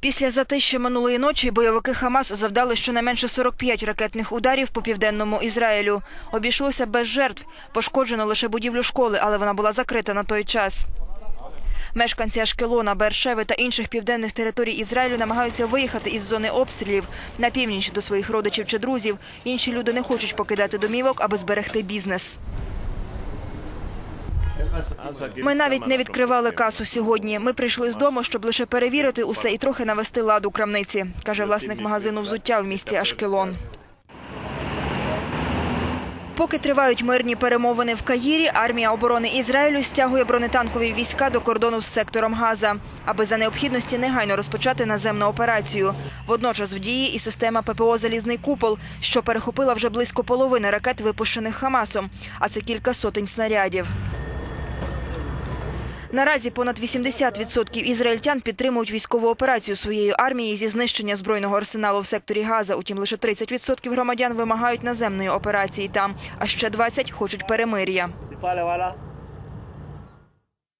Після затища минулої ночі бойовики Хамас завдали щонайменше 45 ракетних ударів по південному Ізраїлю. Обійшлося без жертв. Пошкоджено лише будівлю школи, але вона була закрита на той час. Мешканці Ашкелона, Бершеви та інших південних територій Ізраїлю намагаються виїхати із зони обстрілів на північ до своїх родичів чи друзів. Інші люди не хочуть покидати домівок, аби зберегти бізнес. Ми навіть не відкривали касу сьогодні. Ми прийшли з дому, щоб лише перевірити усе і трохи навести лад у крамниці, каже власник магазину взуття в місті Ашкелон. Поки тривають мирні перемовини в Каїрі, армія оборони Ізраїлю стягує бронетанкові війська до кордону з сектором Газа, аби за необхідності негайно розпочати наземну операцію. Водночас в дії і система ППО Залізний купол, що перехопила вже близько половини ракет, випущених Хамасом, а це кілька сотень снарядів. Наразі понад 80% ізраїльтян підтримують військову операцію своєї армії зі знищення збройного арсеналу в секторі Газа. Утім, лише 30% громадян вимагають наземної операції там, а ще 20% хочуть перемир'я.